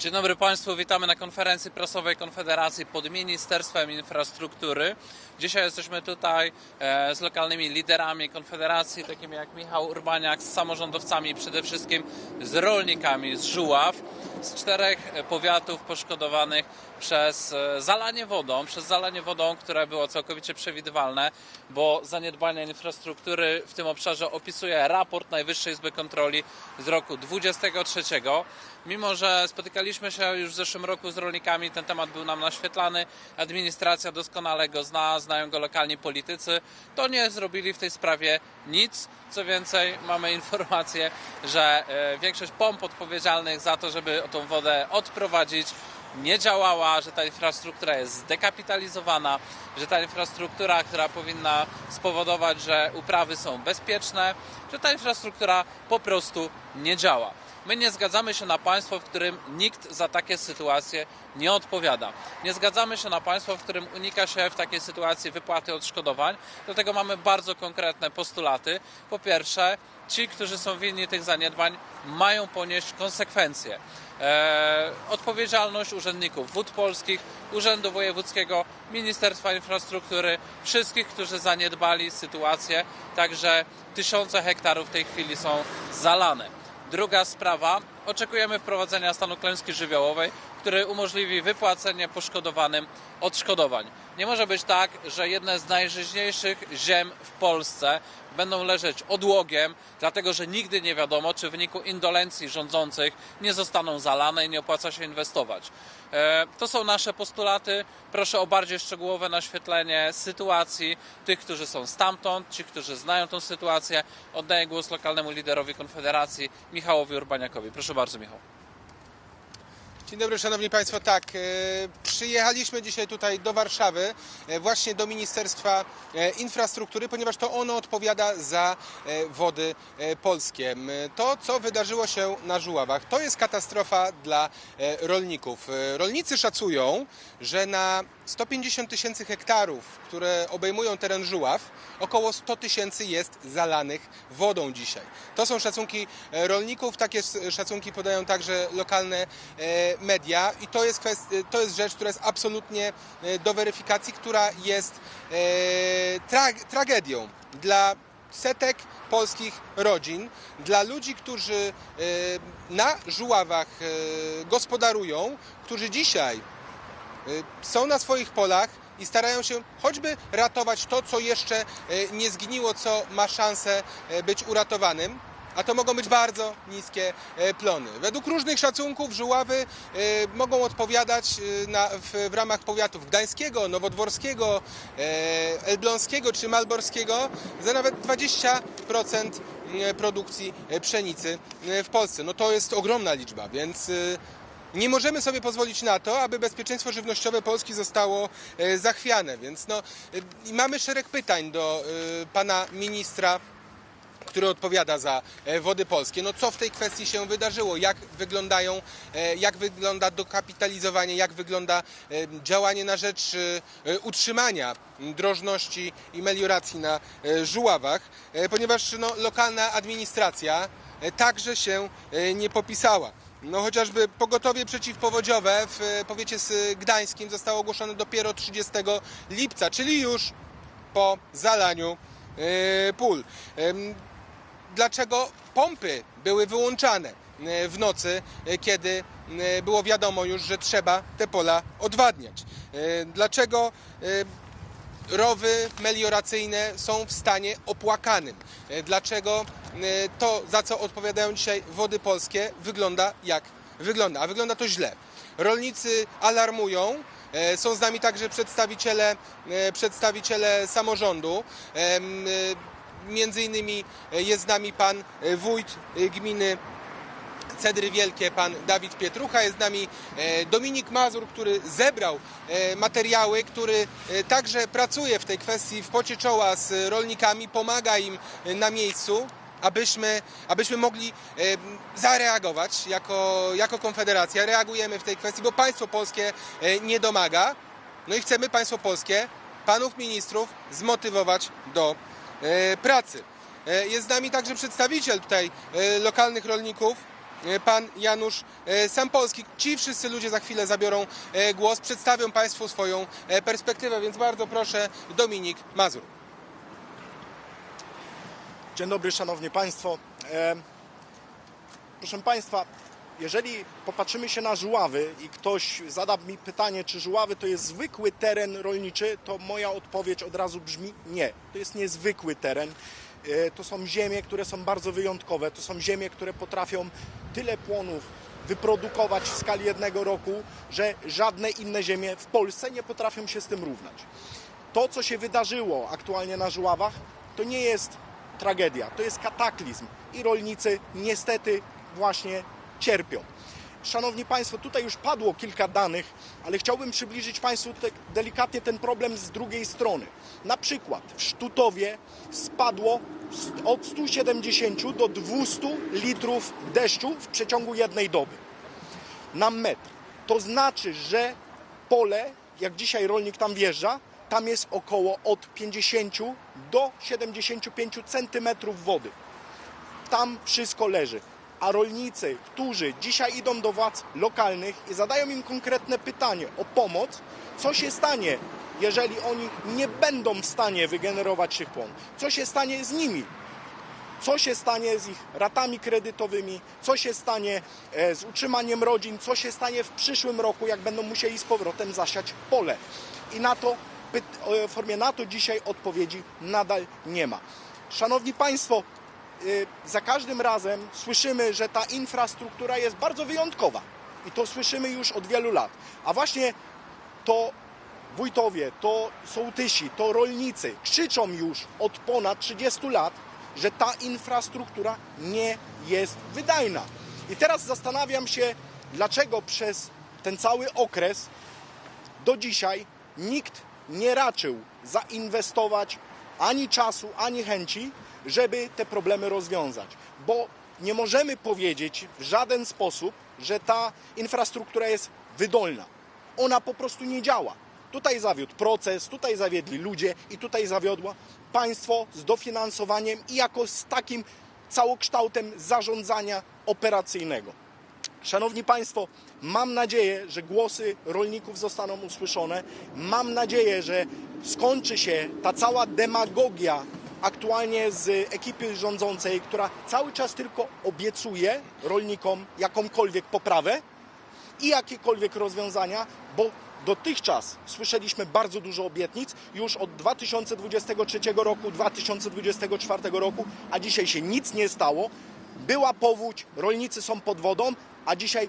Dzień dobry Państwu, witamy na konferencji prasowej Konfederacji pod Ministerstwem Infrastruktury. Dzisiaj jesteśmy tutaj e, z lokalnymi liderami Konfederacji, takimi jak Michał Urbaniak, z samorządowcami, przede wszystkim z rolnikami z Żuław, z czterech e, powiatów poszkodowanych przez e, zalanie wodą, przez zalanie wodą, które było całkowicie przewidywalne, bo zaniedbania infrastruktury w tym obszarze opisuje raport Najwyższej Izby Kontroli z roku 23. Mimo, że spotykaliśmy się już w zeszłym roku z rolnikami, ten temat był nam naświetlany, administracja doskonale go zna, znają go lokalni politycy, to nie zrobili w tej sprawie nic. Co więcej, mamy informację, że e, większość pomp odpowiedzialnych za to, żeby tą wodę odprowadzić, nie działała, że ta infrastruktura jest zdekapitalizowana, że ta infrastruktura, która powinna spowodować, że uprawy są bezpieczne, że ta infrastruktura po prostu nie działa. My nie zgadzamy się na państwo, w którym nikt za takie sytuacje nie odpowiada. Nie zgadzamy się na państwo, w którym unika się w takiej sytuacji wypłaty odszkodowań. Dlatego mamy bardzo konkretne postulaty. Po pierwsze, ci, którzy są winni tych zaniedbań, mają ponieść konsekwencje. Eee, odpowiedzialność urzędników wód polskich, Urzędu Wojewódzkiego, Ministerstwa Infrastruktury, wszystkich, którzy zaniedbali sytuację, także tysiące hektarów w tej chwili są zalane. Druga sprawa, oczekujemy wprowadzenia stanu klęski żywiołowej, który umożliwi wypłacenie poszkodowanym odszkodowań. Nie może być tak, że jedne z najżyźniejszych ziem w Polsce będą leżeć odłogiem, dlatego że nigdy nie wiadomo, czy w wyniku indolencji rządzących nie zostaną zalane i nie opłaca się inwestować. E, To są nasze postulaty. Proszę o bardziej szczegółowe naświetlenie sytuacji tych, którzy są stamtąd, ci, którzy znają tą sytuację. Oddaję głos lokalnemu liderowi Konfederacji, Michałowi Urbaniakowi. Proszę bardzo, Michał. Dzień dobry, Szanowni Państwo. Tak, e, przyjechaliśmy dzisiaj tutaj do Warszawy, e, właśnie do Ministerstwa e, Infrastruktury, ponieważ to ono odpowiada za wody polskie. To, co wydarzyło się na Żuławach, to jest katastrofa dla rolników. Rolnicy szacują, że na 150 tysięcy hektarów, które obejmują teren Żuław, około 100 tysięcy jest zalanych wodą dzisiaj. To są szacunki rolników, takie szacunki podają także lokalne media i to jest, to jest rzecz, która jest absolutnie e, do weryfikacji, która jest e, tra- tragedią dla setek polskich rodzin, dla ludzi, którzy e, na żuławach gospodarują, którzy dzisiaj są na swoich polach i starają się choćby ratować to, co jeszcze nie zgniło, co ma szansę być uratowanym. A to mogą być bardzo niskie y, plony. Według różnych szacunków żuławy y, mogą odpowiadać y, na, w, w ramach powiatów gdańskiego, nowodworskiego, elbląskiego czy malborskiego za nawet 20% y, produkcji pszenicy w Polsce. No to jest ogromna liczba, więc nie możemy sobie pozwolić na to, aby bezpieczeństwo żywnościowe Polski zostało e, zachwiane. Więc no, e, mamy szereg pytań do e, pana ministra który odpowiada za e, wody polskie. No co w tej kwestii się wydarzyło? Jak wyglądają, e, jak wygląda dokapitalizowanie, jak wygląda e, działanie na rzecz utrzymania drożności i melioracji na Żuławach, ponieważ no, lokalna administracja także się nie popisała. No chociażby pogotowie przeciwpowodziowe w powiecie gdańskim zostało ogłoszone dopiero 30 lipca, czyli już po zalaniu pól. Dlaczego pompy były wyłączane e, w nocy, e, kiedy e, było wiadomo już, że trzeba te pola odwadniać? Dlaczego rowy melioracyjne są w stanie opłakanym. Dlaczego to, za co odpowiadają dzisiaj wody polskie, wygląda jak wygląda, a wygląda to źle. Rolnicy alarmują. Są z nami także przedstawiciele, przedstawiciele samorządu. Między innymi e, jest z nami pan e, wójt e, gminy Cedry Wielkie, pan Dawid Pietrucha, jest z nami Dominik Mazur, który zebrał materiały, który także pracuje w tej kwestii w pocie czoła z rolnikami, pomaga im na miejscu, abyśmy, abyśmy mogli zareagować jako, jako Konfederacja. Reagujemy w tej kwestii, bo państwo polskie nie domaga. No i chcemy państwo polskie, panów ministrów zmotywować do pracy. E, Jest z nami także przedstawiciel tutaj e, lokalnych rolników, e, pan Janusz e, Sampolski. Ci wszyscy ludzie za chwilę zabiorą e, głos, przedstawią Państwu swoją e, perspektywę, więc bardzo proszę Dominik Mazur. Dzień dobry, szanowni państwo. E, proszę państwa, jeżeli popatrzymy się na żuławy i ktoś zada mi pytanie, czy żuławy to jest zwykły teren rolniczy, to moja odpowiedź od razu brzmi nie. To jest niezwykły teren. E, to są ziemie, które są bardzo wyjątkowe. To są ziemie, które potrafią tyle płonów wyprodukować w skali jednego roku, że żadne inne ziemie w Polsce nie potrafią się z tym równać to, co się wydarzyło aktualnie na Żuławach, to nie jest tragedia, to jest kataklizm i rolnicy niestety właśnie cierpią. Szanowni Państwo, tutaj już padło kilka danych, ale chciałbym przybliżyć Państwu te, delikatnie ten problem z drugiej strony. Na przykład w Sztutowie spadło od 170 do 200 litrów deszczu w przeciągu jednej doby na metr. To znaczy, że pole, jak dzisiaj rolnik tam wjeżdża, tam jest około od 50 do 75 centymetrów wody. Tam wszystko leży. A rolnicy, którzy dzisiaj idą do władz lokalnych i zadają im konkretne pytanie o pomoc, co się stanie, jeżeli oni nie będą w stanie wygenerować tych płon? Co się stanie z nimi? co się stanie z ich ratami kredytowymi, co się stanie e, z utrzymaniem rodzin, co się stanie w przyszłym roku, jak będą musieli z powrotem zasiać pole. I na to, w formie na to dzisiaj odpowiedzi nadal nie ma. Szanowni Państwo, za każdym razem słyszymy, że ta infrastruktura jest bardzo wyjątkowa. I to słyszymy już od wielu lat. A właśnie to wójtowie, to sołtysi, to rolnicy krzyczą już od ponad 30 lat, że ta infrastruktura nie jest wydajna. I teraz zastanawiam się, dlaczego przez ten cały okres do dzisiaj nikt nie raczył zainwestować ani czasu, ani chęci, żeby te problemy rozwiązać. Bo nie możemy powiedzieć w żaden sposób, że ta infrastruktura jest wydolna. Ona po prostu nie działa. Tutaj zawiódł proces, tutaj zawiedli ludzie i tutaj zawiodło państwo z dofinansowaniem i jako z takim całokształtem zarządzania operacyjnego. Szanowni Państwo, mam nadzieję, że głosy rolników zostaną usłyszone. Mam nadzieję, że skończy się ta cała demagogia aktualnie z ekipy rządzącej, która cały czas tylko obiecuje rolnikom jakąkolwiek poprawę i jakiekolwiek rozwiązania, bo dotychczas słyszeliśmy bardzo dużo obietnic już od 2023 roku, 2024 roku, a dzisiaj się nic nie stało. Była powódź, rolnicy są pod wodą, a dzisiaj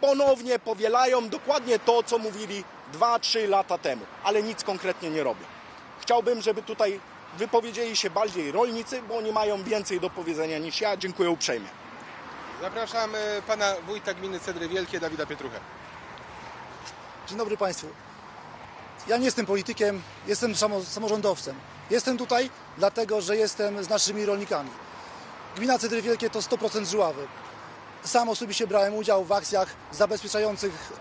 ponownie powielają dokładnie to, co mówili 2-3 lata temu, ale nic konkretnie nie robią. Chciałbym, żeby tutaj wypowiedzieli się bardziej rolnicy, bo oni mają więcej do powiedzenia niż ja. Dziękuję uprzejmie. Zapraszam e, pana wójta gminy Cedry Wielkie, Dawida Pietruchę. Dzień dobry Państwu. Ja nie jestem politykiem, jestem samo- samorządowcem. Jestem tutaj dlatego, że jestem z naszymi rolnikami. Gmina Cedry Wielkie to 100% żuławy. Sam osobiście brałem udział w akcjach zabezpieczających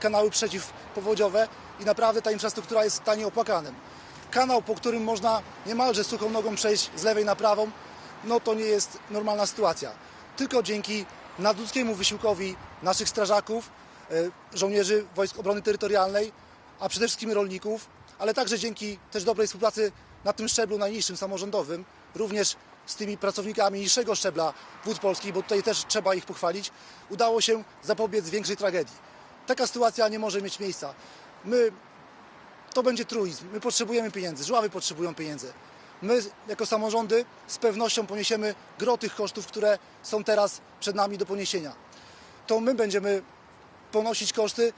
kanały przeciwpowodziowe i naprawdę ta infrastruktura jest w stanie opłakanym. Kanał, po którym można niemalże suchą nogą przejść z lewej na prawą, no to nie jest normalna sytuacja. Tylko dzięki nadludzkiemu wysiłkowi naszych strażaków, e, żołnierzy Wojsk Obrony Terytorialnej, a przede wszystkim rolników, ale także dzięki też dobrej współpracy na tym szczeblu najniższym, samorządowym, również z tymi pracownikami niższego szczebla Wód Polskich, bo tutaj też trzeba ich pochwalić, udało się zapobiec większej tragedii. Taka sytuacja nie może mieć miejsca. My to będzie truizm. My potrzebujemy pieniędzy, żławy potrzebują pieniędzy. My jako samorządy z pewnością poniesiemy gro tych kosztów, które są teraz przed nami do poniesienia. To my będziemy ponosić koszty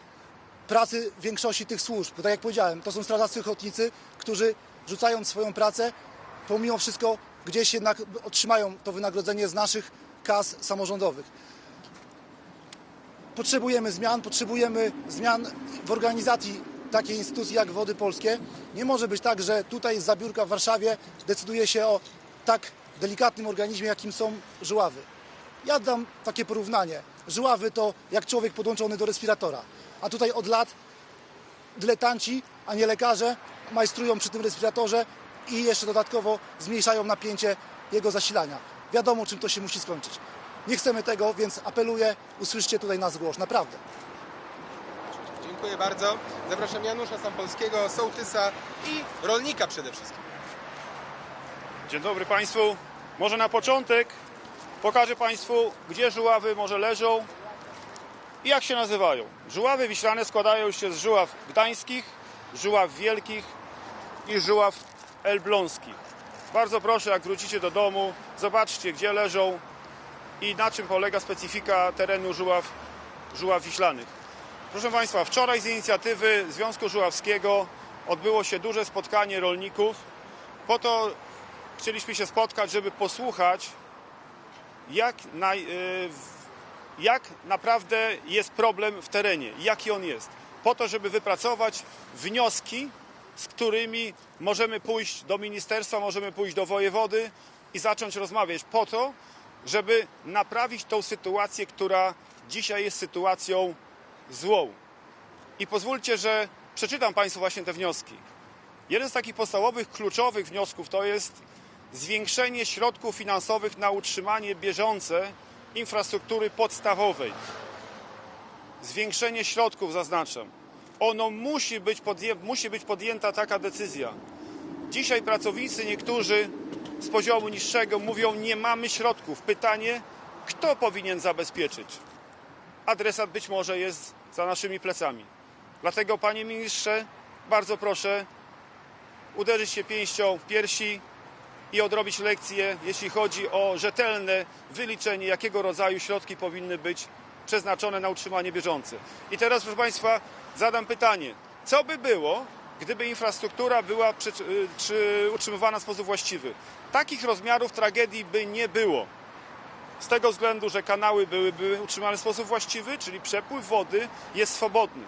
pracy większości tych służb. Bo tak jak powiedziałem, to są strażacy ochotnicy, którzy rzucając swoją pracę, pomimo wszystko gdzieś jednak otrzymają to wynagrodzenie z naszych kas samorządowych. Potrzebujemy zmian, potrzebujemy zmian w organizacji takiej instytucji jak Wody Polskie. Nie może być tak, że tutaj z zabiórka w Warszawie decyduje się o tak delikatnym organizmie, jakim są żuławy. Ja dam takie porównanie. Żuławy to jak człowiek podłączony do respiratora, a tutaj od lat dyletanci, a nie lekarze, majstrują przy tym respiratorze i jeszcze dodatkowo zmniejszają napięcie jego zasilania. Wiadomo, czym to się musi skończyć. Nie chcemy tego, więc apeluję, usłyszcie tutaj nas głos, naprawdę. Dziękuję bardzo. Zapraszam Janusza Sampolskiego, sołtysa i rolnika przede wszystkim. Dzień dobry Państwu. Może na początek pokażę Państwu, gdzie żuławy może leżą i jak się nazywają. Żuławy wiślane składają się z żuław gdańskich, żuław wielkich i żuław elbląskich. Bardzo proszę, jak wrócicie do domu, zobaczcie, gdzie leżą i na czym polega specyfika terenu żuław, żuław wiślanych. Proszę Państwa, wczoraj z inicjatywy Związku Żuławskiego odbyło się duże spotkanie rolników. Po to chcieliśmy się spotkać, żeby posłuchać, jak, naj, y, jak naprawdę jest problem w terenie, jaki on jest. Po to, żeby wypracować wnioski, z którymi możemy pójść do ministerstwa, możemy pójść do wojewody i zacząć rozmawiać. Po to, żeby naprawić tą sytuację, która dzisiaj jest sytuacją złą. I pozwólcie, że przeczytam Państwu właśnie te wnioski. Jeden z takich podstawowych, kluczowych wniosków to jest zwiększenie środków finansowych na utrzymanie bieżące infrastruktury podstawowej. Zwiększenie środków, zaznaczam. Ono musi być, podję, musi być podjęta taka decyzja. Dzisiaj pracownicy niektórzy z poziomu niższego mówią, nie mamy środków. Pytanie, kto powinien zabezpieczyć? Adresat być może jest za naszymi plecami. Dlatego, panie ministrze, bardzo proszę uderzyć się pięścią w piersi i odrobić lekcję, jeśli chodzi o rzetelne wyliczenie, jakiego rodzaju środki powinny być przeznaczone na utrzymanie bieżące. I teraz, proszę Państwa, zadam pytanie. Co by było, gdyby infrastruktura była przy, utrzymywana w sposób właściwy? Takich rozmiarów tragedii by nie było. Z tego względu, że kanały byłyby utrzymane w sposób właściwy, czyli przepływ wody jest swobodny.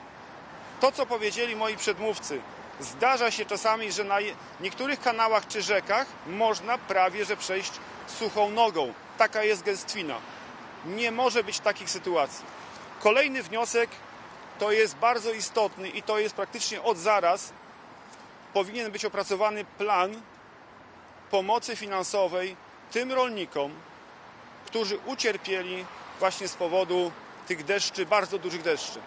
To, co powiedzieli moi przedmówcy, zdarza się czasami, że na niektórych kanałach czy rzekach można prawie że przejść suchą nogą. Taka jest gęstwina. Nie może być takich sytuacji. Kolejny wniosek to jest bardzo istotny i to jest praktycznie od zaraz powinien być opracowany plan pomocy finansowej tym rolnikom, którzy ucierpieli właśnie z powodu tych deszczy, bardzo dużych deszczy.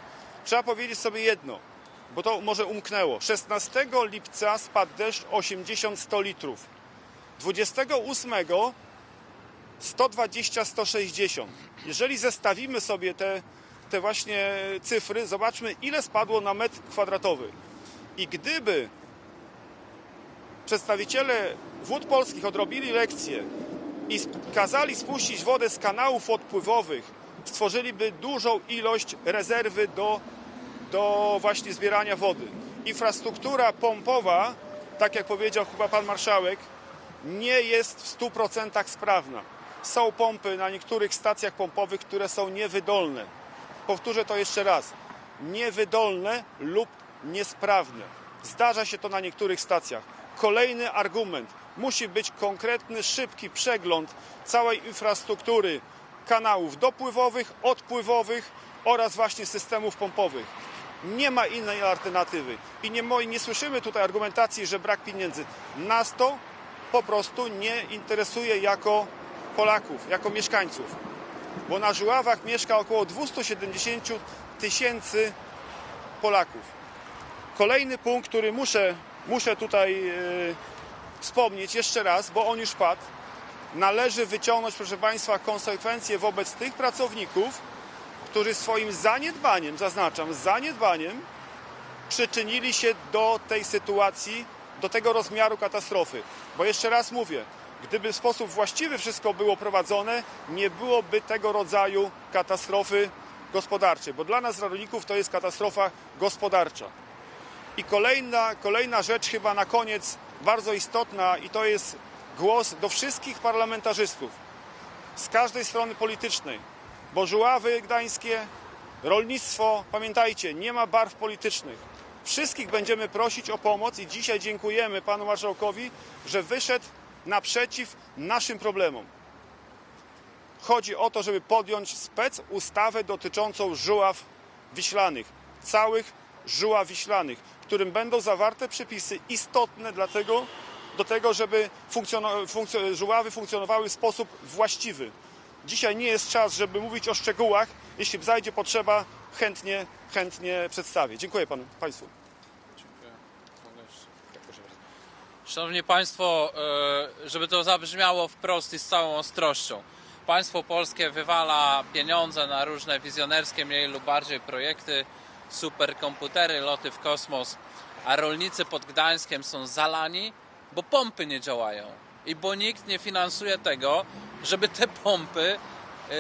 Trzeba powiedzieć sobie jedno, bo to może umknęło. 16 lipca spadł deszcz 80-100 litrów. 28 120-160. Jeżeli zestawimy sobie te, te właśnie cyfry, zobaczmy ile spadło na metr kwadratowy. I gdyby przedstawiciele wód polskich odrobili lekcję i kazali spuścić wodę z kanałów odpływowych, stworzyliby dużą ilość rezerwy do, do właśnie zbierania wody. Infrastruktura pompowa, tak jak powiedział chyba pan marszałek, nie jest w 100% sprawna. Są pompy na niektórych stacjach pompowych, które są niewydolne. Powtórzę to jeszcze raz. Niewydolne lub niesprawne. Zdarza się to na niektórych stacjach. Kolejny argument. Musi być konkretny, szybki przegląd całej infrastruktury kanałów dopływowych, odpływowych oraz właśnie systemów pompowych. Nie ma innej alternatywy. I nie, nie słyszymy tutaj argumentacji, że brak pieniędzy. Nas to po prostu nie interesuje jako Polaków, jako mieszkańców. Bo na Żuławach mieszka około 270 tysięcy Polaków. Kolejny punkt, który muszę, muszę tutaj e, wspomnieć jeszcze raz, bo on już padł. Należy wyciągnąć, proszę Państwa, konsekwencje wobec tych pracowników, którzy swoim zaniedbaniem, zaznaczam, zaniedbaniem, przyczynili się do tej sytuacji, do tego rozmiaru katastrofy. Bo jeszcze raz mówię, gdyby w sposób właściwy wszystko było prowadzone, nie byłoby tego rodzaju katastrofy gospodarczej, bo dla nas, rolników, to jest katastrofa gospodarcza. I kolejna, kolejna rzecz, chyba na koniec, bardzo istotna, i to jest głos do wszystkich parlamentarzystów z każdej strony politycznej, bo żuławy gdańskie, rolnictwo, pamiętajcie, nie ma barw politycznych. Wszystkich będziemy prosić o pomoc i dzisiaj dziękujemy panu marszałkowi, że wyszedł naprzeciw naszym problemom. Chodzi o to, żeby podjąć spec ustawę dotyczącą żuław wiślanych, całych żuław wiślanych, w którym będą zawarte przepisy istotne dlatego, do tego, żeby funkcjono, funkcjo, żuławy funkcjonowały w sposób właściwy. Dzisiaj nie jest czas, żeby mówić o szczegółach. Jeśli zajdzie potrzeba, chętnie, chętnie przedstawię. Dziękuję panu, Państwu. Szanowni Państwo, e, żeby to zabrzmiało wprost i z całą ostrością. Państwo polskie wywala pieniądze na różne wizjonerskie, mniej lub bardziej projekty, superkomputery, loty w kosmos, a rolnicy pod Gdańskiem są zalani, bo pompy nie działają i bo nikt nie finansuje tego, żeby te pompy e,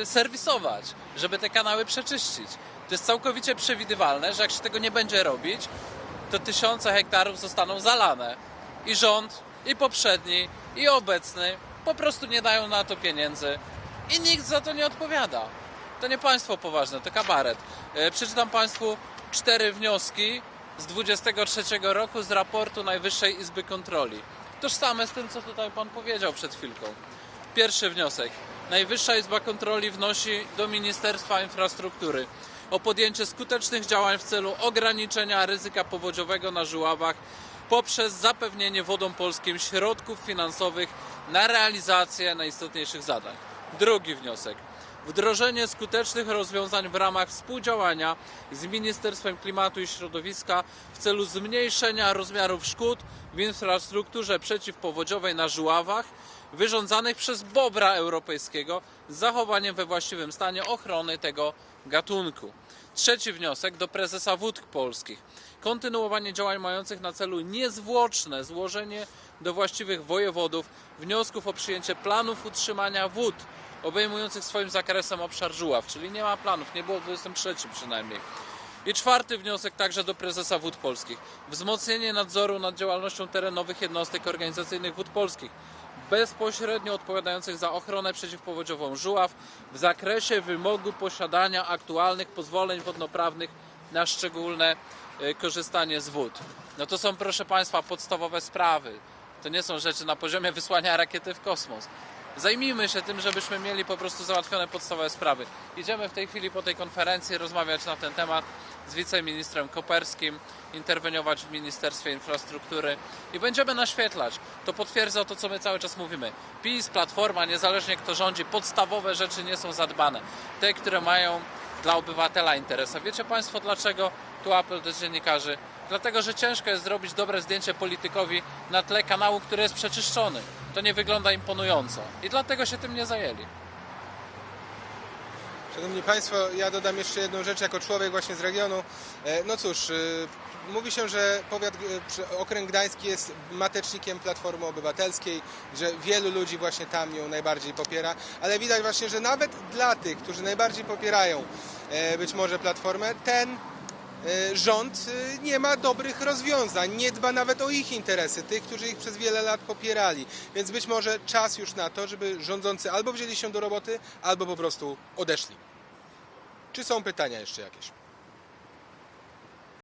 e, serwisować, żeby te kanały przeczyścić. To jest całkowicie przewidywalne, że jak się tego nie będzie robić, to tysiące hektarów zostaną zalane. I rząd, i poprzedni, i obecny po prostu nie dają na to pieniędzy i nikt za to nie odpowiada. To nie państwo poważne, to kabaret. E, Przeczytam Państwu cztery wnioski z 23 roku z raportu Najwyższej Izby Kontroli. Tożsame z tym, co tutaj Pan powiedział przed chwilką. Pierwszy wniosek. Najwyższa Izba Kontroli wnosi do Ministerstwa Infrastruktury o podjęcie skutecznych działań w celu ograniczenia ryzyka powodziowego na Żuławach poprzez zapewnienie wodom polskim środków finansowych na realizację najistotniejszych zadań. Drugi wniosek. Wdrożenie skutecznych rozwiązań w ramach współdziałania z Ministerstwem Klimatu i Środowiska w celu zmniejszenia rozmiarów szkód w infrastrukturze przeciwpowodziowej na Żuławach wyrządzanych przez bobra europejskiego z zachowaniem we właściwym stanie ochrony tego gatunku. Trzeci wniosek do prezesa Wód Polskich. Kontynuowanie działań mających na celu niezwłoczne złożenie do właściwych wojewodów wniosków o przyjęcie planów utrzymania wód obejmujących swoim zakresem obszar Żuław, czyli nie ma planów, nie było w 23 przynajmniej. I czwarty wniosek także do prezesa Wód Polskich. Wzmocnienie nadzoru nad działalnością terenowych jednostek organizacyjnych Wód Polskich, bezpośrednio odpowiadających za ochronę przeciwpowodziową Żuław w zakresie wymogu posiadania aktualnych pozwoleń wodnoprawnych na szczególne e, korzystanie z wód. No to są, proszę Państwa, podstawowe sprawy. To nie są rzeczy na poziomie wysłania rakiety w kosmos. Zajmijmy się tym, żebyśmy mieli po prostu załatwione podstawowe sprawy. Idziemy w tej chwili po tej konferencji rozmawiać na ten temat z wiceministrem Koperskim, interweniować w Ministerstwie Infrastruktury i będziemy naświetlać. To potwierdza to, co my cały czas mówimy. PiS, Platforma, niezależnie kto rządzi, podstawowe rzeczy nie są zadbane. Te, które mają dla obywatela interes. A wiecie Państwo dlaczego? Tu apel do dziennikarzy. Dlatego, że ciężko jest zrobić dobre zdjęcie politykowi na tle kanału, który jest przeczyszczony. To nie wygląda imponująco. I dlatego się tym nie zajęli. Szanowni Państwo, ja dodam jeszcze jedną rzecz jako człowiek właśnie z regionu. E, No cóż, e, mówi się, że powiat, e, okręg gdański jest matecznikiem Platformy Obywatelskiej, że wielu ludzi właśnie tam ją najbardziej popiera, ale widać właśnie, że nawet dla tych, którzy najbardziej popierają być może Platformę, ten rząd e, nie ma dobrych rozwiązań, nie dba nawet o ich interesy, tych, którzy ich przez wiele lat popierali. Więc być może czas już na to, żeby rządzący albo wzięli się do roboty, albo po prostu odeszli. Czy są pytania jeszcze jakieś?